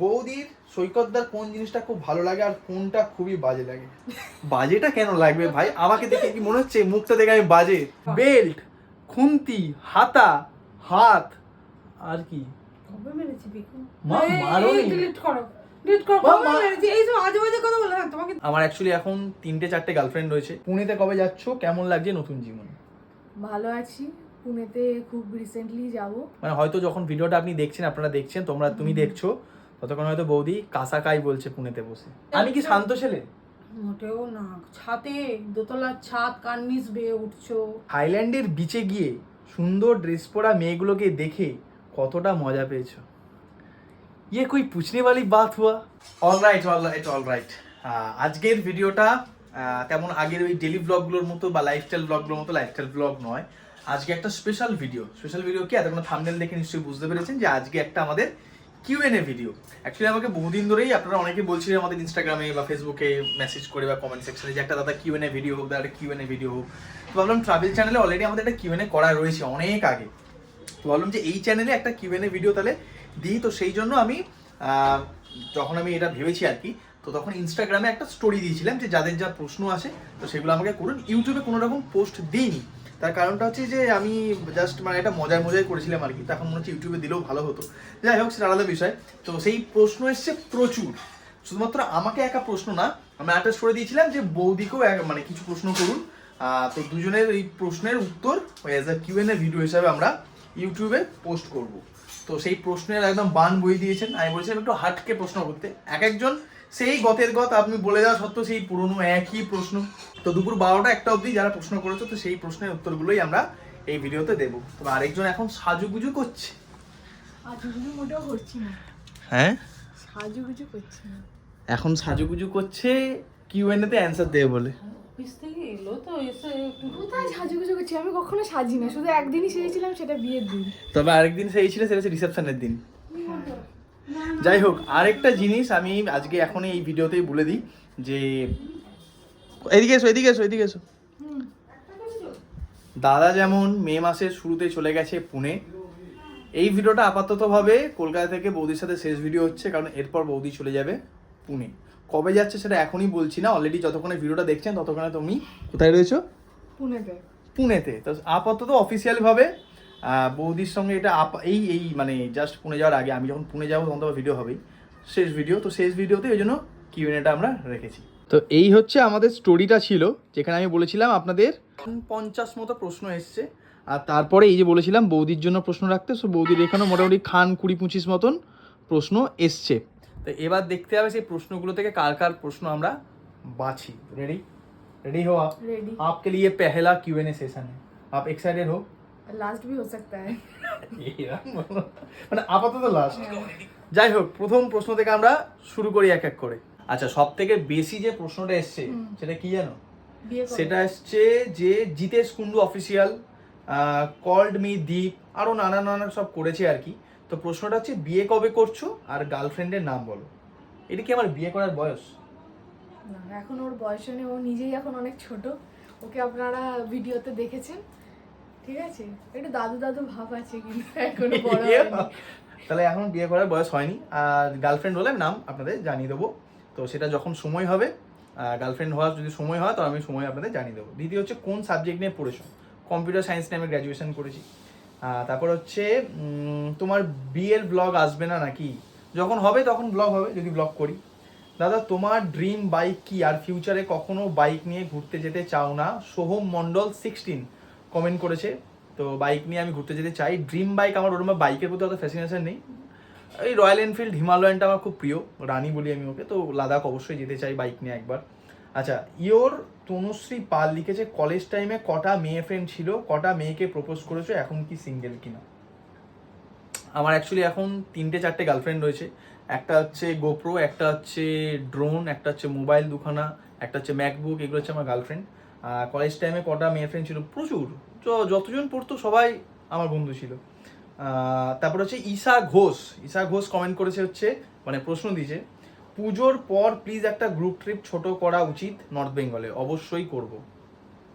বৌদির সৈকতদার কোন জিনিসটা খুব ভালো লাগে আর কোনটা খুবই বাজে লাগে? বাজেটা কেন লাগবে ভাই? আমাকে দেখে কি মনে হচ্ছে? মুখটা দেখে আমি বাজে। বেল্ট খুন্তি হাতা হাত আর কি? আমার অ্যাকচুয়ালি এখন তিনটে চারটে গার্লফ্রেন্ড রয়েছে। পুনেতে কবে যাচ্ছ? কেমন লাগছে নতুন জীবন? ভালো আছি। পুনেতে খুব রিসেন্টলি যাব। মানে হয়তো যখন ভিডিওটা আপনি দেখছেন আপনারা দেখছেন তোমরা তুমি দেখছ। ততক্ষণ হয়তো বৌদি কাসাকাই বলছে পুনেতে বসে। আমি কি শান্ত ছেলে? মোটেও না ছাদে দোতলার ছাদ কার্নিস বেয়ে উঠছো। থাইল্যান্ডের বিচে গিয়ে সুন্দর ড্রেস পরা মেয়েগুলোকে দেখে কতটা মজা পেয়েছ। ইয়ে কই পুছনে वाली বাত হুয়া? All right all right all right আজকের ভিডিওটা তেমন আগের ওই ডেলি ব্লগগুলোর মতো বা লাইফস্টাইল ব্লগগুলোর মতো লাইফস্টাইল ব্লগ নয়। আজকে একটা স্পেশাল ভিডিও স্পেশাল ভিডিও কি? এতক্ষণ থামনেল দেখে নিশ্চয়ই বুঝতে পেরেছেন যে আজকে একটা আমাদের কিউএনএ ভিডিও অ্যাকচুয়ালি আমাকে বহুদিন ধরেই আপনারা অনেকে বলছিলেন আমাদের ইনস্টাগ্রামে বা ফেসবুকে মেসেজ করে বা কমেন্ট সেকশনে যে, একটা দাদা কিউএনএ ভিডিও হোক দাদা কিউএনএ ভিডিও হোক। তো ভাবলাম ট্রাভেল চ্যানেলে অলরেডি আমাদের একটা কিউএনএ করা রয়েছে অনেক আগে। তো ভাবলাম যে, এই চ্যানেলে একটা কিউএনএ ভিডিও তাহলে দিই। তো সেই জন্য আমি যখন আমি এটা ভেবেছি আর কি, তো তখন ইনস্টাগ্রামে একটা স্টোরি দিয়েছিলাম যে, যাদের যা প্রশ্ন আছে তো সেগুলো আমাকে করুন। ইউটিউবে কোনো রকম পোস্ট দিইনি। তার কারণটা হচ্ছে যে আমি জাস্ট মানে এটা মজায় মজায় করেছিলাম আর কি। তখন মনে হচ্ছে ইউটিউবে দিলেও ভালো হতো। যাই হোক, সেটা আলাদা বিষয়। তো সেই প্রশ্ন এসছে প্রচুর। শুধুমাত্র আমাকে একা প্রশ্ন না, আমি একটা স্টোরি দিয়েছিলাম যে বৌদিকেও মানে কিছু প্রশ্ন করুন। তো দুজনের এই প্রশ্নের উত্তর অ্যাজ আ কিউএনএ ভিডিও হিসাবে আমরা ইউটিউবে পোস্ট করব। তো সেই প্রশ্নের একদম বান বই দিয়েছেন। আমি বলেছিলাম একটু হাটকে প্রশ্ন করতে। এক একজন সেই গতের গত আপনি বলে দেওয়া সত্ত্বেও সেই পুরনো একই প্রশ্ন। তো দুপুর বারোটা একটা অবধি যারা প্রশ্ন করেছ তো সেই প্রশ্নের উত্তরগুলোই আমরা এই ভিডিওতে দেবো। তবে আরেকজন এখন সাজুগুজু করছে। হ্যাঁ? সাজুগুজু করছি এখন সাজুগুজু করছে কিউএনএ তে অ্যান্সার দেবে বলে। আমি কখনো সাজি না শুধু একদিনই সেরেছিলাম সেটা বিয়ের দিন। তবে আরেকদিন সেই ছিল সেটা হচ্ছে রিসেপশনের দিন। যাই হোক আরেকটা জিনিস আমি আজকে এখন এই ভিডিওতেই বলে দিই যে এদিকে এসো এদিকে এসো এদিকে এসো। দাদা যেমন মে মাসের শুরুতে চলে গেছে পুনে এই ভিডিওটা আপাততভাবে কলকাতা থেকে বৌদির সাথে শেষ ভিডিও হচ্ছে কারণ এরপর বৌদি চলে যাবে পুনে। কবে যাচ্ছে সেটা এখনই বলছি না অলরেডি যতক্ষণে ভিডিওটা দেখছেন ততক্ষণে তুমি কোথায় রয়েছো? পুনেতে। পুনেতে। তো আপাতত অফিসিয়াল ভাবে আহ, বৌদির সঙ্গে এটা আপ- এই এই মানে জাস্ট পুনে যাওয়ার আগে আমি যখন পুনে যাবো তখন তো ভিডিও হবেই শেষ ভিডিও তো শেষ ভিডিওতে ওই জন্য কিউএনএটা আমরা রেখেছি তো এই হচ্ছে আমাদের স্টোরিটা ছিল যেখানে আমি বলেছিলাম আপনাদের পঞ্চাশ মতো প্রশ্ন এসছে আর তারপরে এই যে বলেছিলাম বৌদির জন্য প্রশ্ন রাখতে সো বৌদির এখানেও মোটামুটি খান কুড়ি পঁচিশ মতন প্রশ্ন এসছে তো এবার দেখতে হবে সেই প্রশ্নগুলো থেকে কার কার প্রশ্ন আমরা বাছি রেডি रेडी हो आप रेडी आपके लिए पहला क्यू एन ए सेशन है आप एक्साइटेड हो লাস্ট ভি হো সকতা হ্যায় মানে আপাতত লাস্ট যাই হোক প্রথম প্রশ্ন থেকে আমরা শুরু করি এক এক করে। আচ্ছা সব থেকে বেশি যে প্রশ্নটা এসছে সেটা কি জানো? সেটা এসছে যে Jitesh Kundu official called me Deep আরও নানা নানা সব করেছে আর কি। তো প্রশ্নটা হচ্ছে বিয়ে কবে করছ? আর গার্লফ্রেন্ডের নাম বলো। এটা কি আমার বিয়ে করার বয়স? এখন ওর বয়স নেই ও নিজেই এখন অনেক ছোট। ওকে আপনারা ভিডিওতে দেখেছেন। ঠিক আছে? একটু দাদু দাদু ভাব আছে কিন্তু এখনও বড় তাহলে এখন বিয়ে করার বয়স হয়নি। আর গার্লফ্রেন্ড হলে নাম আপনাদের জানিয়ে দেবো। তো সেটা যখন সময় হবে গার্লফ্রেন্ড হওয়ার যদি সময় হয় তো আমি সময় আপনাদের জানিয়ে দেবো। দ্বিতীয় হচ্ছে কোন সাবজেক্ট নিয়ে পড়েছো? কম্পিউটার সায়েন্স নিয়ে আমি গ্র্যাজুয়েশন করেছি। তারপর হচ্ছে তোমার বিয়ের ব্লগ আসবে না নাকি? যখন হবে তখন ব্লগ হবে যদি ব্লগ করি। দাদা তোমার ড্রিম বাইক কি? আর ফিউচারে কখনো বাইক নিয়ে ঘুরতে যেতে চাও না? সোহম মন্ডল সিক্সটিন কমেন্ট করেছে। তো বাইক নিয়ে আমি ঘুরতে যেতে চাই। ড্রিম বাইক আমার ওরকম বাইকের প্রতি অত ফ্যাসিনেশন নেই। এই রয়্যাল এনফিল্ড হিমালয়ানটা আমার খুব প্রিয়। রানি বলি আমি ওকে। তো লাদাখ অবশ্যই যেতে চাই বাইক নিয়ে একবার। আচ্ছা ইয়োর তনুশ্রী পাল লিখেছে কলেজ টাইমে কটা মেয়ে ফ্রেন্ড ছিল? কটা মেয়েকে প্রপোজ করেছ? এখন কি সিঙ্গেল কিনা? আমার অ্যাকচুয়ালি এখন তিনটে চারটে গার্লফ্রেন্ড রয়েছে। একটা হচ্ছে গোপ্রো একটা হচ্ছে ড্রোন একটা হচ্ছে মোবাইল দুখানা, একটা হচ্ছে ম্যাকবুক এগুলো হচ্ছে আমার গার্লফ্রেন্ড কলেজ টাইমে কটা মেয়ে ফ্রেন্ড ছিল? প্রচুর। য- যতজন পড়তো সবাই আমার বন্ধু ছিল। তারপর হচ্ছে ঈশা ঘোষ। ঈশা ঘোষ কমেন্ট করেছে হচ্ছে মানে প্রশ্ন দিয়েছে পুজোর পর প্লিজ একটা গ্রুপ ট্রিপ ছোট করা উচিত নর্থ বেঙ্গলে অবশ্যই করব।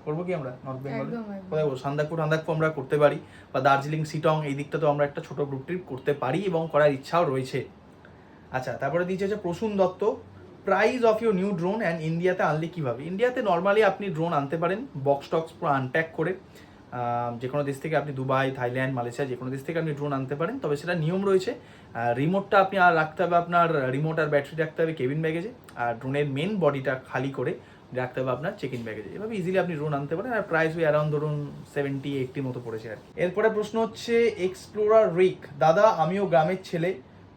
করব কি আমরা নর্থ বেঙ্গলে। কোথায়? সান্দাকফু টান্দাকফু আমরা করতে পারি বা দার্জিলিং সিটং এই দিকটা তো আমরা একটা ছোট গ্রুপ ট্রিপ করতে পারি এবং করার ইচ্ছাও রয়েছে। আচ্ছা তারপরে দিয়েছে হচ্ছে Prasun Dutta. Price of your new drone and ইন্ডিয়াতে আনলে কীভাবে? ইন্ডিয়াতে নর্মালি আপনি ড্রোন আনতে পারেন বক্স টক্স পুরো আনট্যাক করে। যে কোনো দেশ থেকে আপনি দুবাই, থাইল্যান্ড, মালয়েশিয়া, যে কোনো দেশ থেকে আপনি ড্রোন আনতে পারেন। তবে সেটা নিয়ম রয়েছে। রিমোটটা আপনি আর রাখতে হবে আপনার রিমোট আর ব্যাটারি রাখতে হবে কেবিন ব্যাগেজে আর ড্রোনের মেন বডিটা খালি করে রাখতে হবে আপনার চেক ইন ব্যাগেজে এভাবে ইজিলি আপনি ড্রোন আনতে পারেন। আর প্রাইস ওই অ্যারাউন্ড ধরুন সেভেন্টি এইটটির মতো পড়েছে আর এরপরে প্রশ্ন হচ্ছে এক্সপ্লোরার রিক দাদা, আমিও গ্রামের ছেলে।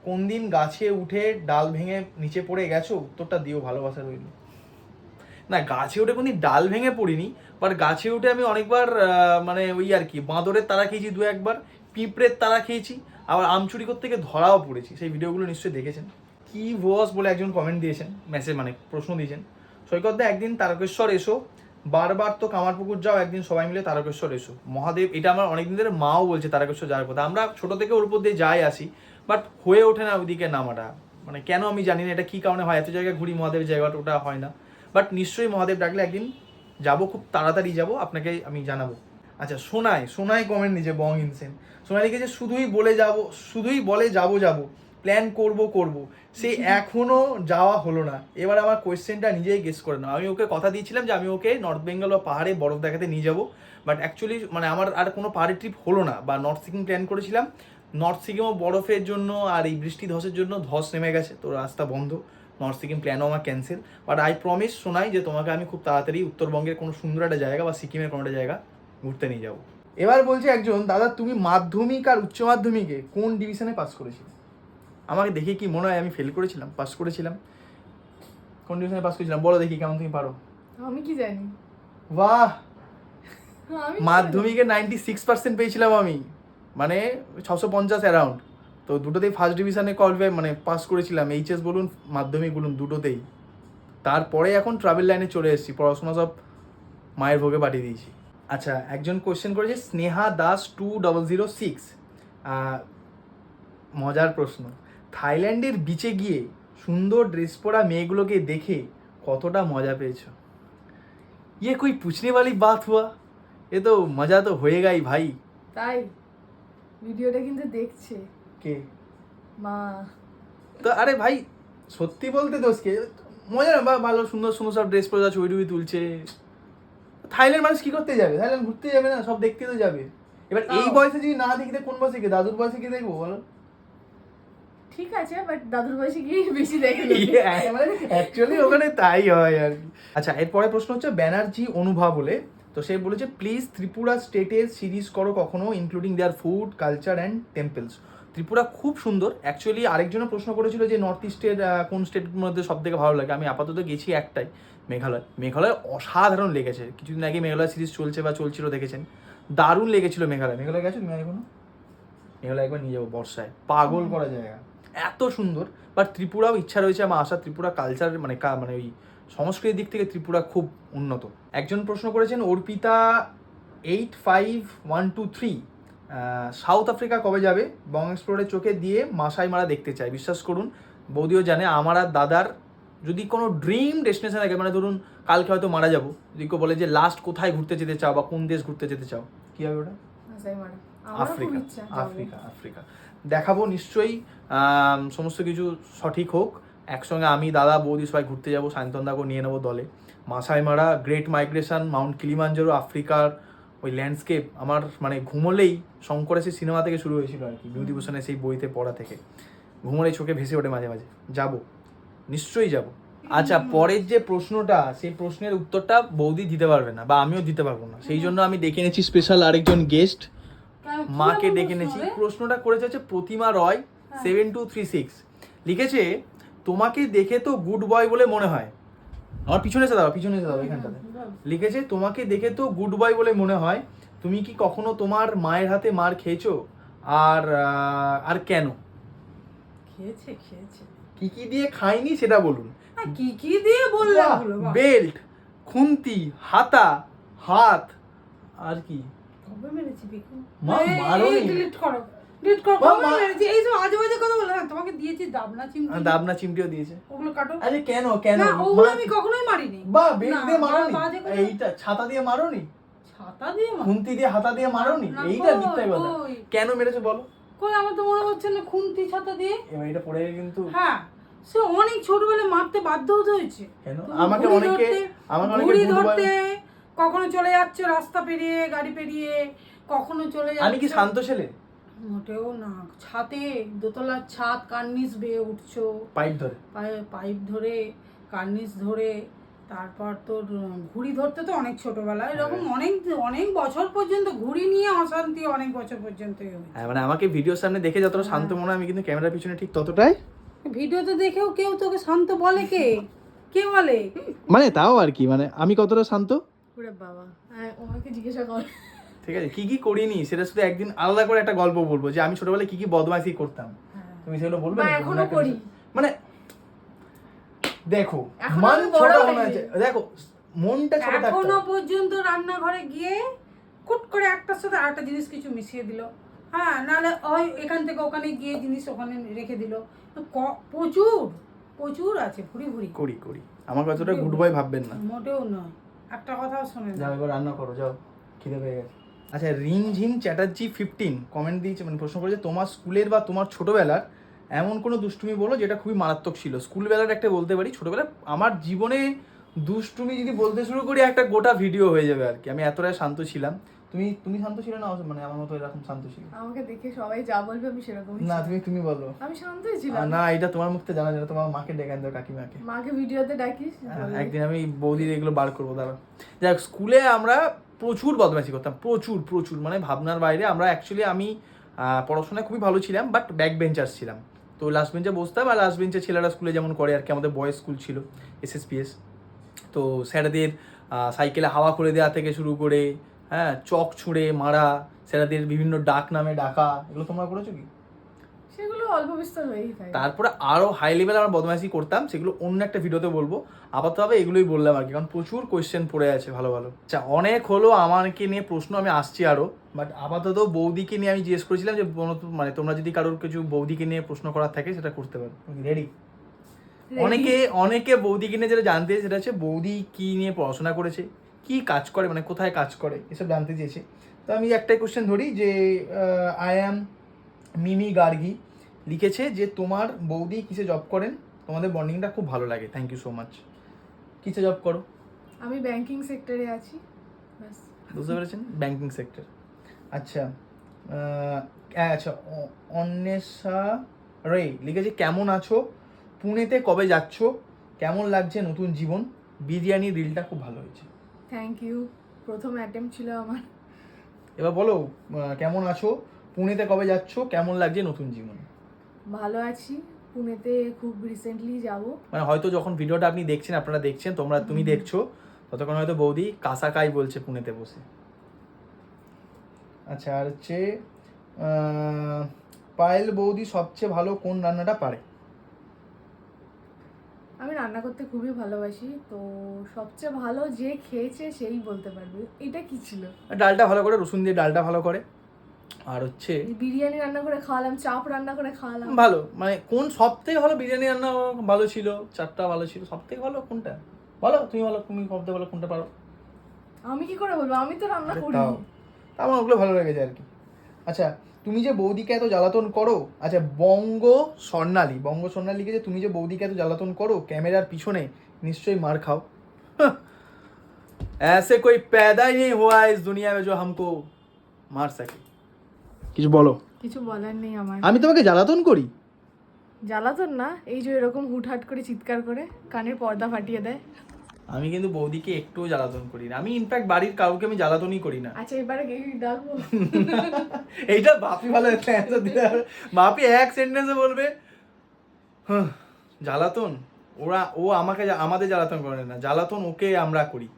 কোন দিন গাছে উঠে ডাল ভেঙে নিচে পড়ে গেছো? উত্তরটা দিও ভালোবাসা রইল না, গাছে উঠে কোনদিন ডাল ভেঙে পড়িনি বাট গাছে উঠে আমি অনেকবার মানে ওই আর কি, বাঁদরের তারা খেয়েছি দু একবার, পিঁপড়ের তারা খেয়েছি, আবার আম চুরি করতে গিয়ে ধরাও পড়েছি। সেই ভিডিওগুলো নিশ্চয়ই দেখেছেন। কি ভোয়াস বলে একজন কমেন্ট দিয়েছেন মেসেজ মানে প্রশ্ন দিয়েছেন। সৈকতদা একদিন তারকেশ্বর এসো, বারবার তো কামারপুকুর যাও, একদিন সবাই মিলে তারকেশ্বর এসো। মহাদেব, এটা আমার অনেকদিন ধরে মাও বলছে তারকেশ্বর যাওয়ার কথা আমরা ছোট থেকে ওর উপর দিয়ে যাই আসি বাট হয়ে ওঠে না ওইদিকে নামাটা। মানে কেন আমি জানি না, এটা কী কারণে হয়? এত জায়গায় ঘুরি, মহাদেবের জায়গাটা ওটা হয় না। বাট নিশ্চয়ই মহাদেব ডাকলে একদিন যাব, খুব তাড়াতাড়ি যাব, আপনাকে আমি জানাব। আচ্ছা সোনায় সোনায় কমেন্ট নিচে, বং ইনসেন সোনাই লিখেছে শুধুই বলে যাব, শুধুই বলে যাব যাব প্ল্যান করব করব, সে এখনও যাওয়া হলো না। এবার আমার কোয়েশ্চেনটা নিজেই গেস করে নাও। আমি ওকে কথা দিয়েছিলাম যে আমি ওকে নর্থ বেঙ্গল বা পাহাড়ে বরফ দেখাতে নিয়ে যাব বাট অ্যাকচুয়ালি মানে আমার আর কোনো পাহাড়ি ট্রিপ হলো না, বা নর্থ সিকিম প্ল্যান করেছিলাম। নর্থ সিকিমও বরফের জন্য আর এই বৃষ্টি ধসের জন্য ধস নেমে গেছে তো রাস্তা বন্ধ। নর্থ সিকিম প্ল্যানও আমার ক্যান্সেল বাট আই প্রমিস শোনাই যে তোমাকে আমি খুব তাড়াতাড়ি উত্তরবঙ্গের কোনো সুন্দর একটা জায়গা বা সিকিমের কোনো একটা জায়গা ঘুরতে নিয়ে যাব। এবার বলছে একজন দাদা তুমি মাধ্যমিক আর উচ্চ মাধ্যমিকে কোন ডিভিশনে পাস করেছিলে? আমাকে দেখে কি মনে হয় আমি ফেল করেছিলাম পাস করেছিলাম। কোন ডিভিশনে পাস করেছিলাম? বলো দেখি কেমন তুমি পারো। আমি কি জানি? বাহ! মাধ্যমিকে নাইনটি সিক্স পার্সেন্ট পেয়েছিলাম আমি। মানে ছশো পঞ্চাশ অ্যারাউন্ড তো দুটোতেই ফার্স্ট ডিভিশনে কলফাই মানে পাস করেছিলাম। এইচএস বলুন, মাধ্যমিক বলুন, দুটোতেই। তারপরে এখন ট্রাভেল লাইনে চলে এসেছি। পড়াশোনা সব মায়ের ভোগে পাঠিয়ে দিয়েছি। আচ্ছা একজন কোয়েশ্চেন করেছে, Sneha Das two double zero six মজার প্রশ্ন। থাইল্যান্ডের বিচে গিয়ে সুন্দর ড্রেস পরা মেয়েগুলোকে দেখে কতটা মজা পেয়েছ? ইয়ে কই পুছনে বালি বাত হুয়া এ তো মজা তো হয়ে গাই ভাই। তাই? ভিডিওটা কিন্তু দেখছে। কে? মা। তো আরে ভাই সত্যি বলতে দোষকে মজা না ভালো সুন্দর সুন্দর সব ড্রেস পরে ছবি টবি তুলছে। থাইল্যান্ড মানুষ কি করতে যাবে? থাইল্যান্ড ঘুরতে যাবে না সব দেখতে তো যাবে। এবার এই বয়সে যদি না দেখতে কোন বয়সে গিয়ে? দাদুর বয়সে গিয়ে দেখব বলো। ঠিক আছে বাট দাদুর বয়সে গিয়ে বেশি দেখে অ্যাকচুয়ালি ওখানে তাই হয় আর কি। আচ্ছা এরপরে প্রশ্ন হচ্ছে ব্যানার্জি অনুভা বলে। তো সে বলেছে প্লিজ ত্রিপুরা স্টেটের সিরিজ করো কখনো including their food culture and temples Tripura খুব সুন্দর। অ্যাকচুয়ালি আরেকজনও প্রশ্ন করেছিল যে নর্থ ইস্টের কোন স্টেটের মধ্যে সব থেকে ভালো লাগে? আমি আপাতত গেছি একটাই, মেঘালয়। মেঘালয় অসাধারণ লেগেছে। কিছুদিন আগে মেঘালয় সিরিজ চলছে বা চলছিল দেখেছেন। দারুণ লেগেছিল মেঘালয়। মেঘালয় গেছো তুমি এখনও মেঘালয় একবার নিয়ে যাব, বর্ষায়। পাগল করা জায়গা। এত সুন্দর। বাট ত্রিপুরাও ইচ্ছা রয়েছে, আমার আশা, ত্রিপুরা কালচার মানে মানে ওই সংস্কৃতির দিক থেকে ত্রিপুরা খুব উন্নত। একজন প্রশ্ন করেছেন Arpita eight five one two three south Africa কবে যাবে? বং এক্সপ্লোরের চোখে দিয়ে মাসাই মারা দেখতে চাই বিশ্বাস করুন বৌদিও জানে আমার আর দাদার যদি কোনো ড্রিম ডেস্টিনেশন থাকে মানে ধরুন কালকে হয়তো মারা যাব যদি কেউ বলে যে লাস্ট কোথায় ঘুরতে যেতে চাও বা কোন দেশ ঘুরতে যেতে চাও? কী হবে ওটা? Africa Africa Africa. দেখাবো নিশ্চয়ই সমস্ত কিছু সঠিক হোক। একসঙ্গে আমি দাদা বৌদি সবাই ঘুরতে যাব সায়ন্তনদাকেও নিয়ে নেব দলে। মাসাই মারা গ্রেট মাইগ্রেশন মাউন্ট কিলিমাঞ্জারো আফ্রিকার ওই ল্যান্ডস্কেপ আমার মানে ঘুমোলেই শঙ্করের সেই সিনেমা থেকে শুরু হয়েছিল আর কি বিভূতিভূষণের সেই বইতে পড়া থেকে। ঘুমোলেই চোখে ভেসে ওঠে মাঝে মাঝে। যাব। নিশ্চয়ই যাব। আচ্ছা পরের যে প্রশ্নটা সেই প্রশ্নের উত্তরটা বৌদি দিতে পারবে না বা আমিও দিতে পারব না। সেই জন্য আমি ডেকে এনেছি স্পেশাল আরেকজন গেস্ট মাকে ডেকে এনেছি প্রশ্নটা করেছে হচ্ছে Pratima Roy seven two three six লিখেছে তোমাকে দেখে তো গুড বয় বলে মনে হয়। আমার পিছনে এসে দাও পিছনে এসে দাও এখানটাতে। লিখেছে তোমাকে দেখে তো গুড বয় বলে মনে হয়। তুমি কি কখনো তোমার মায়ের হাতে মার খেয়েছো? আর আর কেন? খেয়েছে খেয়েছে। কি কি দিয়ে খাইনি সেটা বলুন। কি কি দিয়ে বললাম বেল্ট খুন্তি হাতা হাত আর কি? কবে মেরেছি বিকু মা, মারোনি। ডিলিট করো। হ্যাঁ দাবনা চিমটিও দিয়েছে। ওগুলো কাটো। আরে কেন কেন? ওগুলো আমি কখনোই মারিনি। বা বেল্ট দিয়ে মারোনি? এইটা ছাতা দিয়ে মারোনি? ছাতা দিয়ে খুন্তি দিয়ে হাতা দিয়ে মারোনি? এইটা মিথ্যা কথা। কেন মেরেছে বলো? কই আমার তো মনে হচ্ছে না খুন্তি ছাতা দিয়ে। এবার এটা পড়ে কিন্তু হ্যাঁ সে অনেক ছোটবেলায় মারতে বাধ্য হতে হয়েছে। কেন? আমাকে অনেকে আমাকে অনেকে ধরতে কখনো চলে যাচ্ছ রাস্তা পেরিয়ে গাড়ি পেরিয়ে কখনো চলে আমি কি শান্ত ছেলে? মোটেও না ছাদে দোতলার ছাদ কার্নিস বেয়ে উঠছো। পাইপ ধরে। পাইপ ধরে কার্নিস ধরে তারপর তোর ঘুড়ি ধরতে তো অনেক ছোটবেলায় এরকম হ্যাঁ। অনেক অনেক বছর পর্যন্ত ঘুড়ি নিয়ে অশান্তি অনেক বছর পর্যন্ত হ্যাঁ মানে আমাকে ভিডিওর সামনে দেখে যতটা হ্যাঁ। শান্ত মনে হয় আমি কিন্তু ক্যামেরার পিছনে ঠিক ততটাই। ভিডিওতে দেখেও কেউ তোকে শান্ত বলে কে? কে বলে? মানে তাও আর কি মানে আমি কতটা শান্ত? বাবা হ্যাঁ ওনাকে জিজ্ঞাসা কর। ঠিক আছে? কি কি করিনি সেটা শুধু একদিন আলাদা করে একটা গল্প বলব যে আমি ছোটবেলায় কি কি বদমাইশি করতাম। হ্যাঁ। তুমি সেগুলো বলবে এখনও করি। মানে দেখো মন ছোট মনে দেখো মনটা ছোট থাকতে। এখনও পর্যন্ত রান্নাঘরে গিয়ে কুট করে একটার সাথে আরেকটা জিনিস কিছু মিশিয়ে দিল। হ্যাঁ নাহলে ওই এখান থেকে ওখানে গিয়ে জিনিস ওখানে রেখে দিল। ক- প্রচুর প্রচুর আছে ভুড়ি ভুড়ি করি করি। আমার কতটা গুড বয় ভাববেন না। মোটেও নয়। একটা কথাও শোনে যাও এবার রান্না করো যাও। খিদে পেয়ে গেছে। আচ্ছা রিনঝিন চ্যাটার্জি ফিফটিন কমেন্ট দিয়েছে মানে প্রশ্ন করেছে তোমার স্কুলের বা তোমার ছোটোবেলার এমন কোনো দুষ্টুমি বলো যেটা খুবই মারাত্মক ছিল? স্কুলবেলার একটা বলতে পারি ছোটবেলা আমার জীবনে দুষ্টুমি যদি বলতে শুরু করি একটা গোটা ভিডিও হয়ে যাবে আর কি। আমি এতটাই শান্ত ছিলাম। তুমি তুমি শান্ত ছিলে না? মানে আমার মতো এরকম শান্ত ছিল? আমাকে দেখে সবাই যা বলবে আমি সেরকমই না তুমি তুমি বলো। আমি শান্তই ছিলাম। না এটা তোমার মুখ থেকে জানা যায় তোমার মাকে ডেকে আনতে কাকিমাকে। মাকে ভিডিওতে ডাকিস হ্যাঁ, একদিন আমি বৌদির এগুলো বার করব দাঁড়া যাই হোক, স্কুলে আমরা প্রচুর বদমাইশি করতাম, প্রচুর প্রচুর। মানে ভাবনার বাইরে আমরা অ্যাকচুয়ালি আমি পড়াশোনায় খুবই ভালো ছিলাম বাট ব্যাক বেঞ্চার ছিলাম। তো লাস্ট বেঞ্চে বসতাম আর লাস্ট বেঞ্চে ছেলেরা স্কুলে যেমন করে আর কি, আমাদের বয়েজ স্কুল ছিল এসএসপিএস তো স্যারেদের সাইকেলে হাওয়া করে দেওয়া থেকে শুরু করে হ্যাঁ চক ছুঁড়ে, মারা, স্যারেদের বিভিন্ন ডাক নামে ডাকা, এগুলো তোমরা করেছ কি? অল্প বিস্তর হয়েই থাকে। তারপরে আরও হাই লেভেল আমরা বদমাইশি করতাম সেগুলো অন্য একটা ভিডিওতে বলব। আপাতত হবে এগুলোই বললাম আর কি কারণ প্রচুর কোয়েশ্চেন পড়ে আছে ভালো ভালো। আচ্ছা অনেক হলো আমাকে নিয়ে প্রশ্ন আমি আসছি আরও বাট আপাতত বৌদিকে নিয়ে আমি জিজ্ঞেস করেছিলাম যে মানে তোমরা যদি কারোর কিছু বৌদিকে নিয়ে প্রশ্ন করার থাকে সেটা করতে পারো। রেডি অনেকে অনেকে বৌদিকে নিয়ে যেটা জানতে সেটা হচ্ছে বৌদি কি নিয়ে পড়াশোনা করেছে কি কাজ করে মানে কোথায় কাজ করে এসব জানতে চেয়েছে। তো আমি একটাই কোশ্চেন ধরি যে আই অ্যাম মিমি গার্গি লিখেছে যে তোমার বৌদি কিসে জব করেন? তোমাদের বন্ডিংটা খুব ভালো লাগে। থ্যাংক ইউ সো মাচ কিসে জব করো? আমি ব্যাংকিং সেক্টরে আছি। ব্যাস। বুঝতে পেরেছেন? ব্যাংকিং সেক্টর আচ্ছা আচ্ছা অ- অন্বেষা রে লিখেছে কেমন আছো? পুনেতে কবে যাচ্ছ? কেমন লাগছে নতুন জীবন? বিরিয়ানি রিলটা খুব ভালো হয়েছে। থ্যাংক ইউ প্রথম অ্যাটেম্প ছিল আমার। এবার বলো কেমন আছো? পুনেতে কবে যাচ্ছ? কেমন লাগছে নতুন জীবন? ভালো আছি। পুনেতে খুব রিসেন্টলি যাব। মানে হয়তো যখন ভিডিওটা আপনি দেখছেন আপনারা দেখছেন তোমরা তুমি দেখছ ততক্ষণ হয়তো বৌদি কাসাকাই বলছে পুনেতে বসে। আচ্ছা আর হচ্ছে পায়েল বৌদি সবচেয়ে ভালো কোন রান্নাটা পারে? আমি রান্না করতে খুবই ভালোবাসি তো সবচেয়ে ভালো যে খেয়েছে সেই বলতে পারবে। এটা কি ছিল? ডালটা ভালো করে রসুন দিয়ে ডালটা ভালো করে। আর হচ্ছে বিরিয়ানি রান্না করে খাওয়ালাম চাপ রান্না করে খাওয়ালাম ভালো মানে কোন সব থেকে ভালো বিরিয়ানি রান্না ভালো ছিল চারটা ভালো ছিল সব থেকে ভালো কোনটা বলো তুমি বলো তুমি সবথেকে ভালো কোনটা পারো আমি কি করে বলবো আমি তো রান্না আরে করি তাও আমার ওগুলো ভালো লেগেছে আর কি আচ্ছা তুমি যে বৌদিকে এত জ্বালাতন করো আচ্ছা বঙ্গ স্বর্ণালী বঙ্গ স্বর্ণালীকে যে তুমি যে বৌদিকে এত জ্বালাতন করো ক্যামেরার পিছনে নিশ্চয়ই মার খাও হাহ। ऐसे कोई पैदा ही नहीं हुआ है इस दुनिया में जो हमको मार सके কিছু বলো। কিছু বলার নেই আমার। আমি তোমাকে জ্বালাতন করি? জ্বালাতন না এই যে এরকম হুটহাট করে চিৎকার করে কানের পর্দা ফাটিয়ে দেয়। আমি কিন্তু বৌদিকে একটুও জ্বালাতন করি না। আমি ইনফ্যাক্ট বাড়ির কাউকে আমি জ্বালাতনই করি না। আচ্ছা এবারে কে ডাকবো এইটা বাপি ভালো একটা অ্যান্সার দিতে হবে। বাপি এক সেন্টেন্সে বলবে "হাহ, জ্বালাতন? ওরা ও আমাকে আমাদের জ্বালাতন করে না। জ্বালাতন ওকে আমরা করি।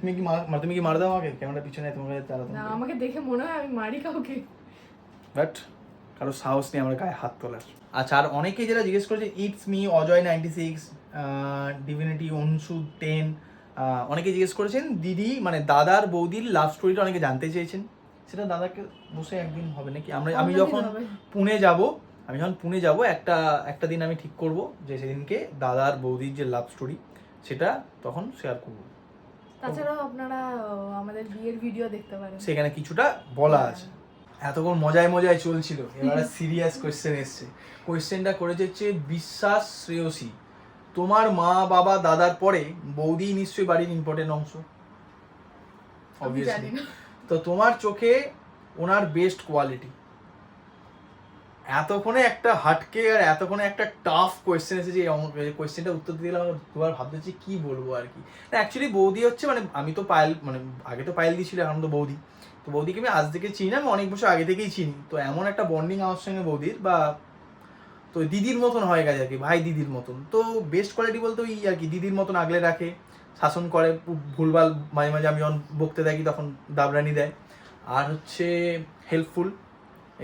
তুমি কি মার তুমি কি মার দাও আমাকে? ক্যামেরা পিছনে তোমাকে জ্বালাতন না আমাকে দেখে মনে হয় আমি মারি কাউকে। বাট কারও সাহস নেই আমার গায়ে হাত তোলার। আচ্ছা আর অনেকে যেটা জিজ্ঞেস করেছে it's me Ajay ninety six divinity অনসু ten অনেকে জিজ্ঞেস করেছেন দিদি মানে দাদার বৌদির লাভ স্টোরিটা অনেকে জানতে চেয়েছেন। সেটা দাদাকে বসে একদিন হবে নাকি? আমরা আমি যখন পুনে যাব আমি যখন পুনে যাব একটা একটা দিন আমি ঠিক করব যে সেদিনকে দাদার বৌদির যে লাভ স্টোরি সেটা তখন শেয়ার করব। তাছাড়াও আপনারা আমাদের বিয়ের ভিডিও দেখতে পারেন। সেখানে কিছুটা বলা হ্যাঁ। আছে। এতক্ষণ মজায় মজায় চলছিল এবারে সিরিয়াস কোয়েশ্চেন এসছে। কোয়েশ্চেনটা করেছে হচ্ছে বিশ্বাস শ্রেয়সী। তোমার মা বাবা দাদার পরে বৌদি নিশ্চয়ই বাড়ির ইম্পর্টেন্ট অংশ। না। তো তোমার চোখে ওনার বেস্ট কোয়ালিটি এতক্ষণে একটা হাটকে আর এতক্ষণে একটা টাফ কোয়েশ্চেন এসেছে কোয়েশ্চেনটা উত্তর দিতে গেলে আমার দুবার ভাবতেছি কি বলব আর কি। অ্যাকচুয়ালি বৌদি হচ্ছে মানে আমি তো পায়েল মানে আগে তো পায়েল দিয়েছিল এখন তো বৌদি। তো বৌদিকে আমি আজ থেকে চিনি আমি অনেক বছর আগে থেকেই চিনি। তো এমন একটা বন্ডিং আমার সঙ্গে বৌদির, বা তো দিদির মতন হয়ে গেছে আর কি, ভাই দিদির মতন। তো বেস্ট কোয়ালিটি বলতে ওই আর কি, দিদির মতন আগলে রাখে, শাসন করে ভুলভাল মাঝে মাঝে আমি যখন বকতে থাকি তখন দাবরানি দেয়। আর হচ্ছে হেল্পফুল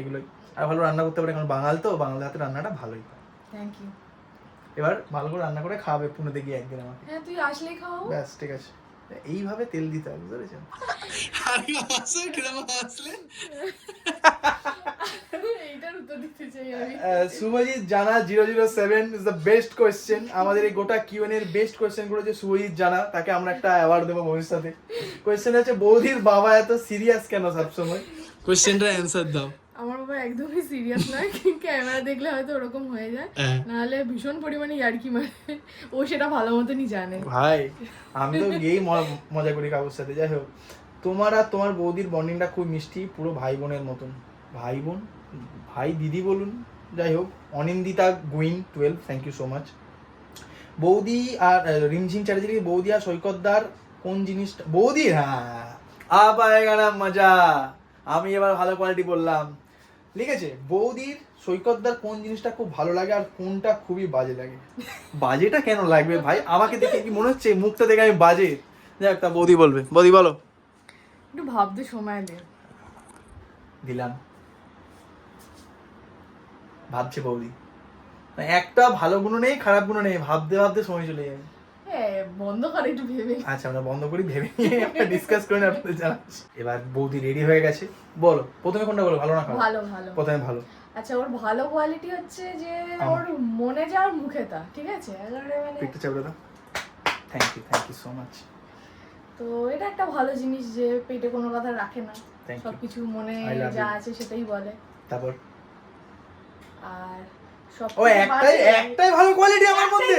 এগুলোই। আর ভালো রান্না করতে পারে কারণ বাঙাল তো বাঙালের হাতে রান্নাটা ভালোই। হয় থ্যাংক ইউ এবার ভালো করে রান্না করে খাওয়াবে পুনেতে গিয়ে একদিন আমাকে হ্যাঁ তুই আসলেই খাওয়াবো। ব্যাস ঠিক আছে। এইভাবে তেল দিতে হবে চাই আমি। Subhajit Jana zero zero seven is the best question আমাদের এই গোটা কিউএন এর বেস্ট কোয়েশ্চেন করেছে শুভজিৎ জানা তাকে আমরা একটা অ্যাওয়ার্ড দেবো ভবিষ্যতে। কোয়েশ্চেন হচ্ছে বৌদির বাবা এত সিরিয়াস কেন সবসময়? কোয়েশ্চেনটা অ্যান্সার দাও। আমার বাবা একদমই সিরিয়াস নয় ক্যামেরা দেখলে হয়তো ওরকম হয়ে যায়। হ্যাঁ। নাহলে ভীষণ পরিমাণে ইয়ার্কি মারে। ও সেটা ভালো মতনই জানে। ভাই আমি তো গিয়েই মজা করি কাকুর সাথে। যাই হোক তোমার আর তোমার বৌদির বন্ডিংটা খুব মিষ্টি পুরো ভাই বোনের মতন। ভাই বোন ভাই দিদি বলুন যাই হোক Anindita Guin twelve thank you so much বৌদি আর রিমঝিম চ্যাটার্জি বৌদি আর সৈকতদার কোন জিনিসটা বৌদি হ্যাঁ আ পায়েগা না মজা। আমি এবার ভালো কোয়ালিটি বললাম। লিখেছে বৌদির সৈকতদার কোন জিনিসটা খুব ভালো লাগে আর কোনটা খুবই বাজে লাগে? বাজেটা কেন লাগবে ভাই? আমাকে দেখে কি মনে হচ্ছে? মুখটা দেখে আমি বাজে। যাক তা বৌদি বলবে। বৌদি বলো। একটু ভাবতে সময় দে। দিলাম। ভাবছে বৌদি। একটা ভালো গুণ নেই খারাপ গুণ নেই। ভাবতে ভাবতে সময় চলে যাবে বন্ধ কর একটু ভেবে। আচ্ছা আমরা বন্ধ করি ভেবে একটা ডিসকাস করে আপনাদের জানাচ্ছি। এবার বৌদি রেডি হয়ে গেছে। বলো প্রথমে কোনটা বলো? ভালো না খারাপ? ভালো ভালো। প্রথমে ভালো। আচ্ছা ওর ভালো কোয়ালিটি হচ্ছে যে ওর মনে যাওয়ার মুখে তা ঠিক আছে? মানে পিকটা চাপড়ে দাও। Thank you thank you so much তো এটা একটা ভালো জিনিস যে পেটে কোনো কথা রাখে না. সবকিছু মনে যা আছে সেটাই বলে। তারপর? আর ও একটাই একটাই ভালো কোয়ালিটি আমার মধ্যে।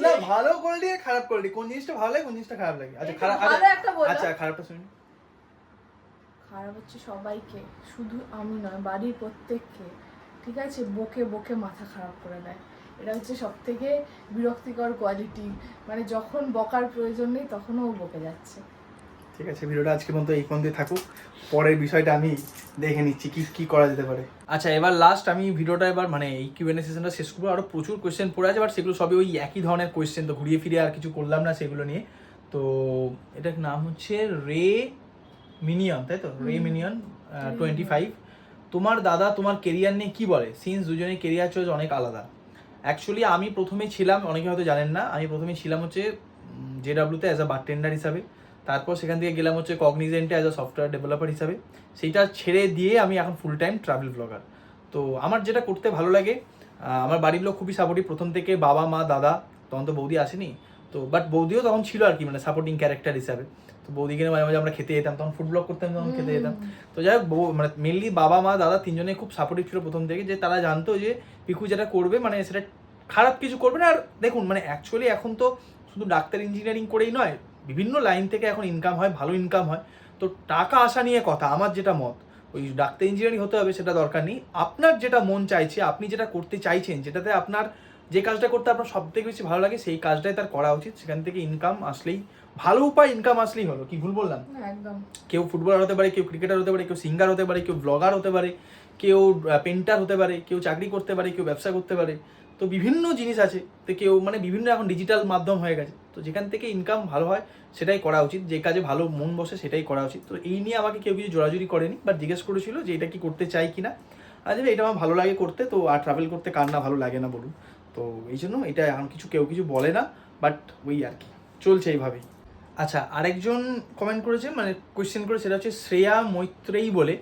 না ভালো কোয়ালিটি আর খারাপ কোয়ালিটি কোন জিনিসটা ভালো লাগে কোন জিনিসটা খারাপ লাগে? আচ্ছা খারাপ আচ্ছা, একটা বলো। আচ্ছা খারাপটা শুনি। খারাপ হচ্ছে সবাইকে শুধু আমি নয় বাড়ির প্রত্যেককে ঠিক আছে? বকে বকে মাথা খারাপ করে দেয়। এটা হচ্ছে সব থেকে বিরক্তিকর কোয়ালিটি মানে যখন বকার প্রয়োজন নেই তখনও ও বকে যাচ্ছে। ঠিক আছে ভিডিওটা আজকে পর্যন্ত এই পর্যন্ত থাকুক। পরের বিষয়টা আমি দেখে নিচ্ছি কি কি করা যেতে পারে। আচ্ছা এবার লাস্ট আমি ভিডিওটা এবার মানে এই কিউএনএ সেশনটা শেষ করব। আরও প্রচুর কোয়েশ্চেন পড়ে আছে বাট সেগুলো সবই ওই একই ধরনের কোয়েশ্চেন তো ঘুরিয়ে ফিরিয়ে আর কিছু করলাম না সেগুলো নিয়ে। তো এটার নাম হচ্ছে রে মিনিয়ন তাই তো? রে মিনিয়ন টোয়েন্টি ফাইভ তোমার দাদা তোমার কেরিয়ার নিয়ে কি বলে? সিন্স দুজনের কেরিয়ার চয়েস অনেক আলাদা। অ্যাকচুয়ালি আমি প্রথমে ছিলাম অনেকে হয়তো জানেন না আমি প্রথমে ছিলাম হচ্ছে জে ডাব্লিউতে অ্যাজ আ বারটেন্ডার হিসাবে। তারপর সেখান থেকে গেলাম হচ্ছে কগনিজেন্টে অ্যাজ আ সফটওয়্যার ডেভেলপার হিসাবে। সেইটা ছেড়ে দিয়ে আমি এখন ফুল টাইম ট্রাভেল ব্লগার তো আমার যেটা করতে ভালো লাগে আমার বাড়ির লোক খুবই সাপোর্টিভ প্রথম থেকে বাবা মা দাদা তখন তো বৌদি আসেনি। তো বাট বৌদিও তখন ছিল আর কি মানে সাপোর্টিং ক্যারেক্টার হিসাবে। তো বৌদিকে মাঝে মাঝে আমরা খেতে যেতাম তখন ফুড ব্লগ করতাম তখন খেতে যেতাম। তো যাই হোক মানে মেনলি বাবা মা দাদা তিনজনে খুব সাপোর্টিভ ছিল প্রথম থেকে। যে তারা জানতো যে পিকু যেটা করবে মানে সেটা খারাপ কিছু করবে না। আর দেখুন মানে অ্যাকচুয়ালি এখন তো শুধু ডাক্তার ইঞ্জিনিয়ারিং করেই নয় বিভিন্ন লাইন থেকে এখন ইনকাম হয় ভালো ইনকাম হয়। তো টাকা আসা নিয়ে কথা আমার যেটা মত ওই ডাক্তার ইঞ্জিনিয়ারিং হতে হবে সেটা দরকার নেই। আপনার যেটা মন চাইছে আপনি যেটা করতে চাইছেন যেটাতে আপনার যে কাজটা করতে আপনার সব থেকে বেশি ভালো লাগে সেই কাজটাই তার করা উচিত। সেখান থেকে ইনকাম আসলেই ভালো উপায় ইনকাম আসলেই হলো কি ভুল বললাম? কেউ ফুটবলার হতে পারে কেউ ক্রিকেটার হতে পারে কেউ সিঙ্গার হতে পারে কেউ ব্লগার হতে পারে কেউ পেন্টার হতে পারে কেউ চাকরি করতে পারে কেউ ব্যবসা করতে পারে। তো বিভিন্ন জিনিস আছে, তো কেউ মানে বিভিন্ন এখন ডিজিটাল মাধ্যম হয়ে গেছে, তো যেখান থেকে ইনকাম ভালো হয় সেটাই করা উচিত, যে কাজে ভালো মন বসে সেটাই করা উচিত। তো এই নিয়ে আমাকে কেউ কিছু জোরাজুরি করেনি বাট জিজ্ঞেস করেছিল যে এটা কি করতে চাই কি না আর এটা আমার ভালো লাগে করতে, তো আর ট্রাভেল করতে কার না ভালো লাগে না বলুন। তো এই জন্য এটা এখন কিছু, কেউ কিছু বলে না বাট ওই আর কি, চলছে এইভাবেই। আচ্ছা আরেকজন কমেন্ট করেছে মানে কোয়েশ্চেন করে সেটা হচ্ছে শ্রেয়া মৈত্রেয়ী বলে।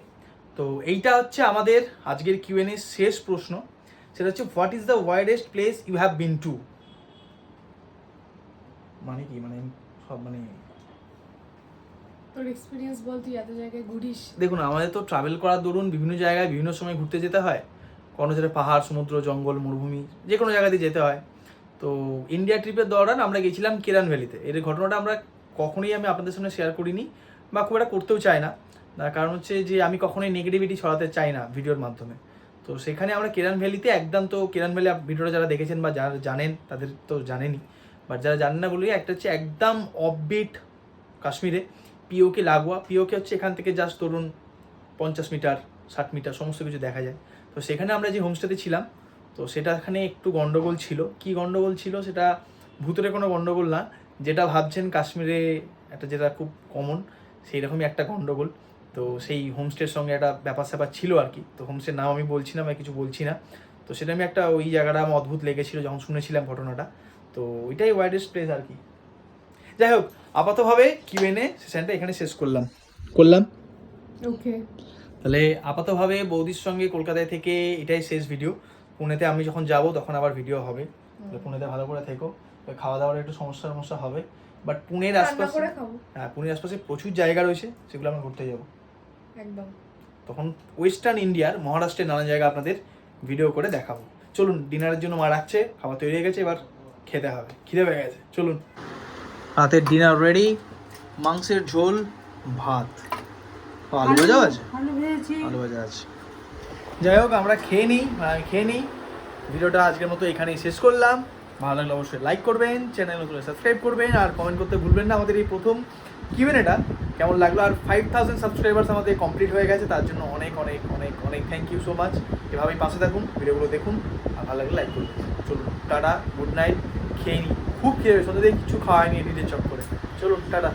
তো এইটা হচ্ছে আমাদের আজকের কিউএন এর শেষ প্রশ্ন। সেটা হচ্ছে what is the widest place you have been to মানে কি? মানে সব মানে তোর এক্সপিরিয়েন্স বল তুই এত জায়গায় ঘুরিস। দেখুন আমাদের তো ট্রাভেল করার দরুন বিভিন্ন জায়গায় বিভিন্ন সময় ঘুরতে যেতে হয়। কোনো জায়গায় পাহাড় সমুদ্র জঙ্গল মরুভূমি যে কোনো জায়গাতে যেতে হয়। তো ইন্ডিয়া ট্রিপের দৌড়ান আমরা গেছিলাম কেরান ভ্যালিতে এর ঘটনাটা আমরা কখনোই আমি আপনাদের সামনে শেয়ার করিনি বা খুব একটা করতেও চাই না। কারণ হচ্ছে যে আমি কখনোই নেগেটিভিটি ছড়াতে চাই না ভিডিওর মাধ্যমে। তো সেখানে আমরা কেরান ভ্যালিতে একদম তো কেরান ভ্যালি ভিডিওটা যারা দেখেছেন বা যারা জানেন, তাদের তো জানেনই। বাট যারা জানেন না বলি একটা হচ্ছে একদম অফবিট কাশ্মীরে পিওকে লাগোয়া পিওকে হচ্ছে এখান থেকে জাস্ট ধরুন পঞ্চাশ মিটার, ষাট মিটার, সমস্ত কিছু দেখা যায়। তো সেখানে আমরা যে হোমস্টেতে ছিলাম, তো সেটা এখানে একটু গন্ডগোল ছিল। কি গন্ডগোল ছিল? সেটা ভূতরে কোনো গন্ডগোল না। যেটা ভাবছেন কাশ্মীরে একটা যেটা খুব কমন সেই রকমই একটা গন্ডগোল। তো সেই হোমস্টের সঙ্গে একটা ব্যাপার স্যাপার ছিল আর কি। তো হোমস্টের নাম আমি বলছি না বা কিছু বলছি না। তো সেটা আমি একটা ওই জায়গাটা আমার অদ্ভুত লেগেছিলো যখন শুনেছিলাম ঘটনাটা। তো ওইটাই ওয়াইডেস্ট প্লেস আর কি। যাই হোক আপাতভাবে কিউএনএ সেশনটা এখানে শেষ করলাম। করলাম? ওকে তাহলে আপাতভাবে বৌদির সঙ্গে কলকাতায় থেকে এটাই শেষ ভিডিও পুনেতে আমি যখন যাব তখন আবার ভিডিও হবে। তাহলে পুনেতে ভালো করে থেকো। খাওয়া দাওয়ার একটু সমস্যা সমস্যা হবে। বাট পুনের আশপাশে হ্যাঁ পুনের আশপাশে প্রচুর জায়গা রয়েছে সেগুলো আমরা ঘুরতে যাব। একদম। তখন ওয়েস্টার্ন ইন্ডিয়ার মহারাষ্ট্রের নানান জায়গা আপনাদের ভিডিও করে দেখাবো। চলুন ডিনারের জন্য মা রাখছে খাবার তৈরি হয়ে গেছে এবার খেতে হবে। খিদে পেয়ে গেছে চলুন। রাতের ডিনার রেডি মাংসের ঝোল ভাত। আলু ভাজা আছে? আলু ভাজা আছে। যাই হোক আমরা খেয়ে নিই মানে খেয়ে নিই। ভিডিওটা আজকের মতো এখানেই শেষ করলাম। ভালো লাগলে অবশ্যই লাইক করবেন চ্যানেল নতুন সাবস্ক্রাইব করবেন আর কমেন্ট করতে ভুলবেন না আমাদের এই প্রথম কিউএন এটা কেমন লাগল? আর ফাইভ থাউজেন্ড সাবস্ক্রাইবার্স আমাদের কমপ্লিট হয়ে গেছে, তার জন্য অনেক অনেক অনেক অনেক থ্যাংক ইউ সো মাচ এভাবেই পাশে থাকুন, ভিডিওগুলো দেখুন, আর ভালো লাগলে লাইক করুন। চলুন, টাটা গুড নাইট খেয়ে নিই। খুব খেয়ে সন্ধ্যে দিয়ে কিছু খাওয়ায়নি ডিডির চক করে। চলুন, টাটা।